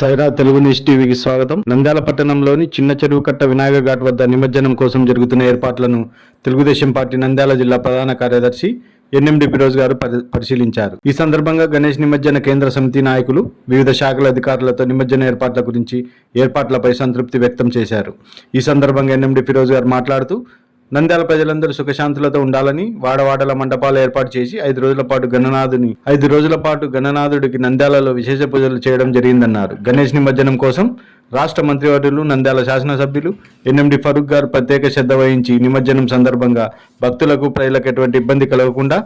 Sye Raa Telugu news టీవీకి స్వాగతం. నంద్యాల పట్టణంలోని చిన్న చెరువు కట్ట వినాయక ఘాట్ వద్ద నిమజ్జనం కోసం జరుగుతున్న ఏర్పాట్లను తెలుగుదేశం పార్టీ నంద్యాల జిల్లా ప్రధాన కార్యదర్శి ఎన్ఎండి ఫిరోజ్ గారు పరి- పరిశీలించారు. ఈ సందర్భంగా గణేష్ నిమజ్జన కేంద్ర సమితి నాయకులు వివిధ శాఖల అధికారులతో నిమజ్జన ఏర్పాట్ల గురించి ఏర్పాట్లపై సంతృప్తి వ్యక్తం చేశారు. ఈ సందర్భంగా ఎన్ఎండి ఫిరోజ్ గారు మాట్లాడుతూ నంద్యాల ప్రజలందరూ సుఖశాంతులతో ఉండాలని వాడవాడల మండపాలు ఏర్పాటు చేసి ఐదు రోజుల పాటు గణనాథుని ఐదు రోజుల పాటు గణనాథుడికి నంద్యాలలో విశేష పూజలు చేయడం జరిగిందన్నారు. గణేష్ నిమజ్జనం కోసం రాష్ట్ర మంత్రివర్యులు నంద్యాల శాసనసభ్యులు ఎన్ఎండి ఫరూక్ గారు ప్రత్యేక శ్రద్ధ వహించి నిమజ్జనం సందర్భంగా భక్తులకు ప్రజలకు ఎటువంటి ఇబ్బంది కలగకుండా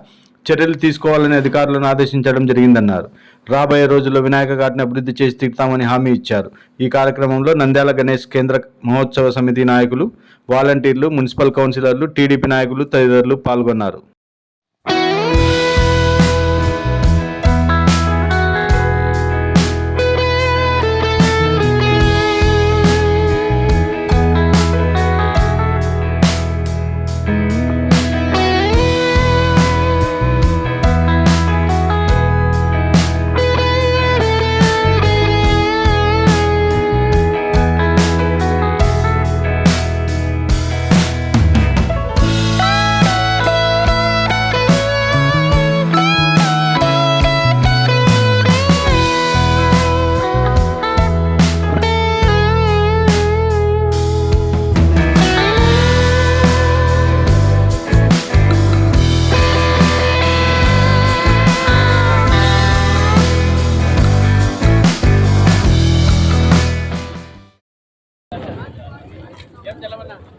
చర్యలు తీసుకోవాలని అధికారులను ఆదేశించడం జరిగిందన్నారు. రాబోయే రోజుల్లో వినాయక ఘాట్ని అభివృద్ధి చేసి తీరుతామని హామీ ఇచ్చారు. ఈ కార్యక్రమంలో నంద్యాల గణేష్ కేంద్ర మహోత్సవ సమితి నాయకులు వాలంటీర్లు మున్సిపల్ కౌన్సిలర్లు టీడీపీ నాయకులు తదితరులు పాల్గొన్నారు.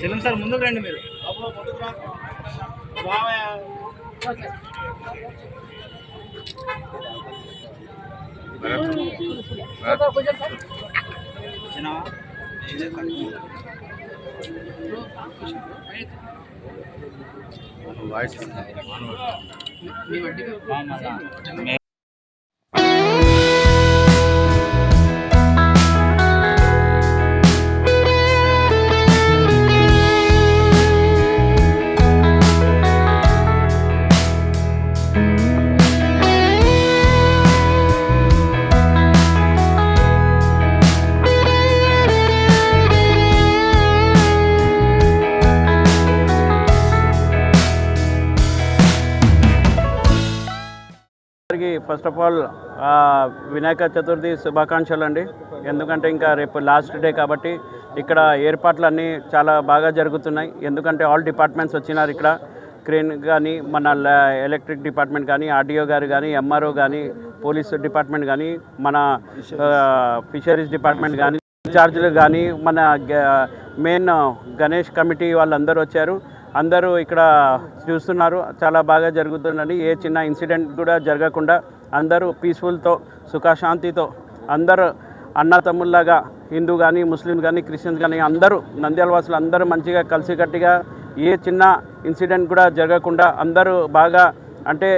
చెల్లం సార్ ముందుకు రండి మీరు. వచ్చినావా? మామదా. అందరికీ first of all Vinayaka Chaturthi శుభాకాంక్షలు అండి. ఎందుకంటే ఇంకా రేపు లాస్ట్ డే కాబట్టి ఇక్కడ ఏర్పాట్లన్నీ చాలా బాగా జరుగుతున్నాయి. ఎందుకంటే ఆల్ డిపార్ట్మెంట్స్ వచ్చినారు ఇక్కడ. క్రేన్ కానీ మన ల- ఎలక్ట్రిక్ డిపార్ట్మెంట్ కానీ ఆర్డీఓ గారు కానీ ఎంఆర్ఓ కానీ పోలీస్ డిపార్ట్మెంట్ కానీ మన ఫిషరీస్ డిపార్ట్మెంట్ కానీ ఇన్ఛార్జీలు కానీ మన మెయిన్ గణేష్ కమిటీ వాళ్ళందరూ వచ్చారు. అందరూ ఇక్కడ చూస్తున్నారు. చాలా బాగా జరుగుతుందండి. ఏ చిన్న ఇన్సిడెంట్ కూడా జరగకుండా అందరూ పీస్ఫుల్తో సుఖశాంతితో అందరూ అన్న తమ్ముళ్ళగా హిందూ కానీ ముస్లిం కానీ క్రిస్టియన్స్ కానీ అందరూ నంద్యాల వాసులు అందరూ మంచిగా కలిసికట్టుగా ఏ చిన్న ఇన్సిడెంట్ కూడా జరగకుండా అందరూ బాగా అంటే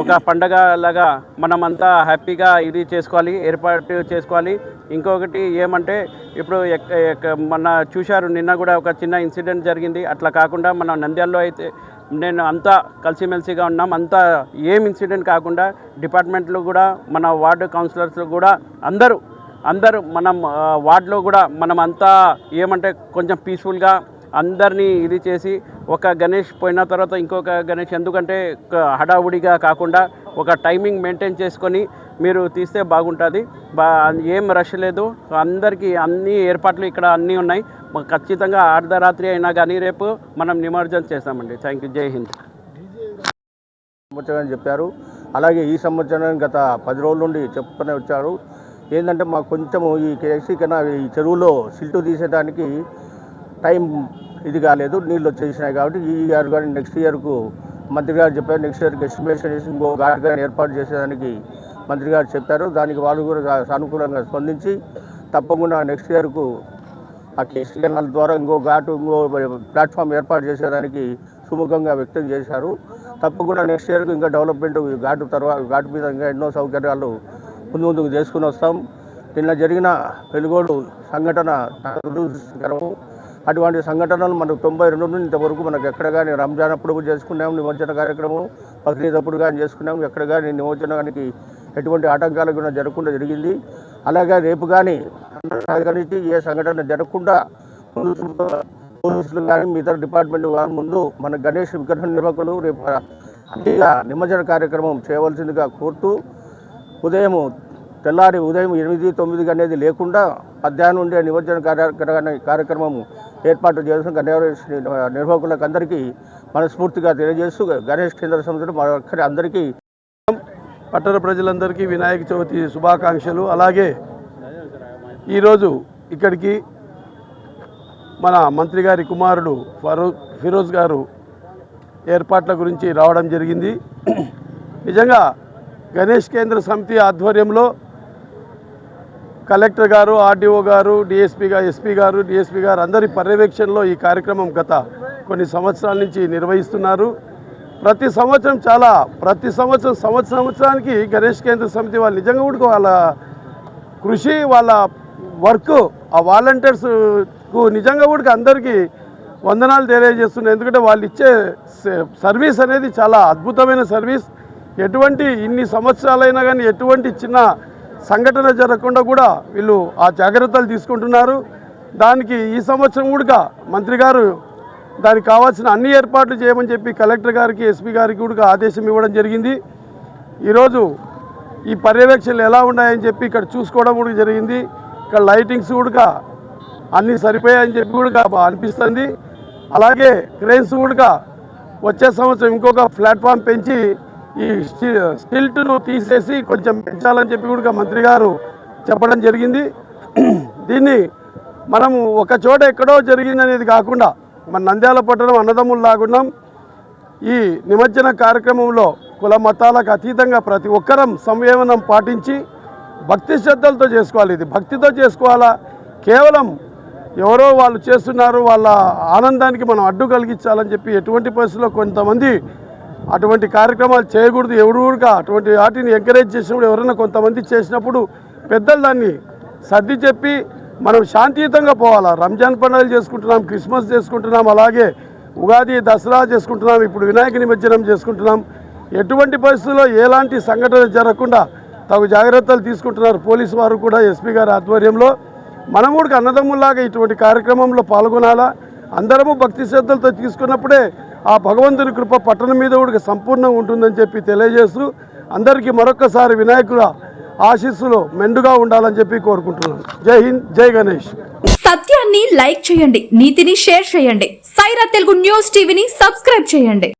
ఒక పండగ లాగా మనమంతా హ్యాపీగా ఇది చేసుకోవాలి ఏర్పాటు చేసుకోవాలి. ఇంకొకటి ఏమంటే ఇప్పుడు మన చూశారు నిన్న కూడా ఒక చిన్న ఇన్సిడెంట్ జరిగింది. అట్లా కాకుండా మన నంద్యాలలో అయితే నేను అంతా కలిసిమెలిసిగా ఉన్నాం. అంతా ఏం ఇన్సిడెంట్ కాకుండా డిపార్ట్మెంట్లు కూడా మన వార్డు కౌన్సిలర్స్ కూడా అందరూ అందరూ మనం వార్డులో కూడా మనం అంతా ఏమంటే కొంచెం పీస్ఫుల్గా అందరినీ ఇది చేసి ఒక గణేష్ పోయిన తర్వాత ఇంకొక గణేష్ ఎందుకంటే హడావుడిగా కాకుండా ఒక టైమింగ్ మెయింటైన్ చేసుకొని మీరు తీస్తే బాగుంటుంది. బా ఏం రష్ లేదు. అందరికీ అన్ని ఏర్పాట్లు ఇక్కడ అన్నీ ఉన్నాయి. ఖచ్చితంగా అర్ధరాత్రి అయినా కానీ రేపు మనం నిమజ్జనం చేస్తామండి. Thank you. జై హింద్. సంవత్సరం చెప్పారు. అలాగే ఈ సంవత్సరం గత పది రోజుల నుండి చెప్పుకునే వచ్చారు. ఏంటంటే మాకు కొంచెము ఈ కేసీ కన్నా ఈ చెరువులో సిల్టు తీసేదానికి టైం ఇది కాలేదు నీళ్ళు వచ్చేసినాయి కాబట్టి ఈ ఇయర్ కానీ నెక్స్ట్ ఇయర్కు మంత్రి గారు చెప్పారు నెక్స్ట్ ఇయర్కి ఎస్టిమేషన్ చేసి ఇంకో ఘాట్ కానీ ఏర్పాటు చేసేదానికి మంత్రి గారు చెప్పారు. దానికి వాళ్ళు కూడా సానుకూలంగా స్పందించి తప్పకుండా నెక్స్ట్ ఇయర్కు ఆ కేసీ కెనాల్ ద్వారా ఇంకో ఘాటు ఇంకో ప్లాట్ఫామ్ ఏర్పాటు చేసేదానికి సుముఖంగా వ్యక్తం చేశారు. తప్పకుండా నెక్స్ట్ ఇయర్కి ఇంకా డెవలప్మెంట్ ఘాటు తర్వాత ఘాటు మీద ఇంకా ఎన్నో సౌకర్యాలు ముందు ముందుకు చేసుకుని వస్తాం. నిన్న జరిగిన వెలుగోడు సంఘటన చాలా దురదృష్టకరము అటువంటి సంఘటనలు మనకు తొంభై రెండు నుండి ఇంతవరకు మనకు ఎక్కడ కానీ రంజాన్ అప్పుడు చేసుకున్నాం నిమజ్జన కార్యక్రమం బక్రీద్ అప్పుడు కానీ చేసుకున్నాం ఎక్కడ కానీ నిమజ్జనానికి ఎటువంటి ఆటంకాలు కూడా జరగకుండా జరిగింది. అలాగే రేపు కానీ సహకరించి ఏ సంఘటన జరగకుండా పోలీసులు కానీ మిగతా డిపార్ట్మెంట్ కానీ ముందు మన గణేష్ విగ్రహ నిర్వాహకులు రేపు అతిగా నిమజ్జన కార్యక్రమం చేయవలసిందిగా కోరుతూ ఉదయం తెల్లారి ఉదయం ఎనిమిది తొమ్మిది అనేది లేకుండా మధ్యాహ్నం ఉండే నిమజ్జన కార్య కార్యక్రమం ఏర్పాటు చేసిన గణేష్ నిర్వాహకులకు అందరికీ మనస్ఫూర్తిగా తెలియజేస్తూ గణేష్ కేంద్ర సంస్థలు మరొకరి అందరికీ పట్టణ ప్రజలందరికీ వినాయక చవితి శుభాకాంక్షలు. అలాగే ఈరోజు ఇక్కడికి మన మంత్రి గారి కుమారుడు ఫరూ ఫిరోజ్ గారు ఏర్పాట్ల గురించి రావడం జరిగింది. నిజంగా గణేష్ కేంద్ర సమితి ఆధ్వర్యంలో కలెక్టర్ గారు ఆర్డీఓ గారు డిఎస్పీ గారు ఎస్పీ గారు డిఎస్పీ గారు అందరి పర్యవేక్షణలో ఈ కార్యక్రమం గత కొన్ని సంవత్సరాల నుంచి నిర్వహిస్తున్నారు. ప్రతి సంవత్సరం చాలా ప్రతి సంవత్సరం సంవత్సరం సంవత్సరానికి గణేష్ కేంద్ర సమితి వాళ్ళు నిజంగా కూడా వాళ్ళ కృషి వాళ్ళ వర్క్ ఆ వాలంటీర్స్కు నిజంగా కూడా అందరికీ వందనాలు తెలియజేస్తున్నాయి. ఎందుకంటే వాళ్ళు ఇచ్చే సర్వీస్ అనేది చాలా అద్భుతమైన సర్వీస్. ఎటువంటి ఇన్ని సంవత్సరాలైనా కానీ ఎటువంటి చిన్న సంఘటన జరగకుండా కూడా వీళ్ళు ఆ జాగ్రత్తలు తీసుకుంటున్నారు. దానికి ఈ సంవత్సరం కూడా మంత్రి గారు దానికి కావాల్సిన అన్ని ఏర్పాట్లు చేయమని చెప్పి కలెక్టర్ గారికి ఎస్పీ గారికి కూడా ఆదేశం ఇవ్వడం జరిగింది. ఈరోజు ఈ పర్యవేక్షణలు ఎలా ఉన్నాయని చెప్పి ఇక్కడ చూసుకోవడం కూడా జరిగింది. ఇక్కడ లైటింగ్స్ కూడా అన్నీ సరిపోయాయని చెప్పి కూడా అనిపిస్తుంది. అలాగే క్రేన్స్ కూడా వచ్చే సంవత్సరం ఇంకొక ప్లాట్ఫామ్ పెంచి ఈ స్టిల్ట్ను తీసేసి కొంచెం పెంచాలని చెప్పి కూడా మంత్రి గారు చెప్పడం జరిగింది. దీన్ని మనము ఒక చోట ఎక్కడో జరిగిందనేది కాకుండా మన నంద్యాల పట్టణం అన్నదమ్ములు లాగున్నాం. ఈ నిమజ్జన కార్యక్రమంలో కుల మతాలకు అతీతంగా ప్రతి ఒక్కరం సంయమనం పాటించి భక్తి శ్రద్ధలతో చేసుకోవాలి. ఇది భక్తితో చేసుకోవాలా? కేవలం ఎవరో వాళ్ళు చేస్తున్నారు వాళ్ళ ఆనందానికి మనం అడ్డు కలిగించాలని చెప్పి ఎటువంటి పరిస్థితుల్లో కొంతమంది అటువంటి కార్యక్రమాలు చేయకూడదు. ఎవరు కూడా అటువంటి వాటిని ఎంకరేజ్ చేసినప్పుడు ఎవరైనా కొంతమంది చేసినప్పుడు పెద్దలు దాన్ని సర్ది చెప్పి మనం శాంతియుతంగా పోవాలా. రంజాన్ పండుగలు చేసుకుంటున్నాం క్రిస్మస్ చేసుకుంటున్నాం అలాగే ఉగాది దసరా చేసుకుంటున్నాం ఇప్పుడు వినాయక నిమజ్జనం చేసుకుంటున్నాం. ఎటువంటి పరిస్థితుల్లో ఎలాంటి సంఘటన జరగకుండా తగు జాగ్రత్తలు తీసుకుంటున్నారు పోలీసు వారు కూడా ఎస్పీ గారి ఆధ్వర్యంలో. మనం కూడా అన్నదమ్ముల్లాగా ఇటువంటి కార్యక్రమంలో పాల్గొనాలా. అందరము భక్తి శ్రద్ధలతో తీసుకున్నప్పుడే ఆ భగవంతుని కృప పట్టణం మీద కూడా సంపూర్ణంగా ఉంటుందని చెప్పి తెలియజేస్తూ అందరికీ మరొక్కసారి వినాయకుల ఆశీస్సులో మెండుగా ఉండాలని చెప్పి కోరుకుంటున్నాను. జై హింద్ జై గణేష్. సత్యాన్ని లైక్ చేయండి నీతిని షేర్ చేయండి. సైరా తెలుగు న్యూస్ టీవీని సబ్స్క్రైబ్ చేయండి.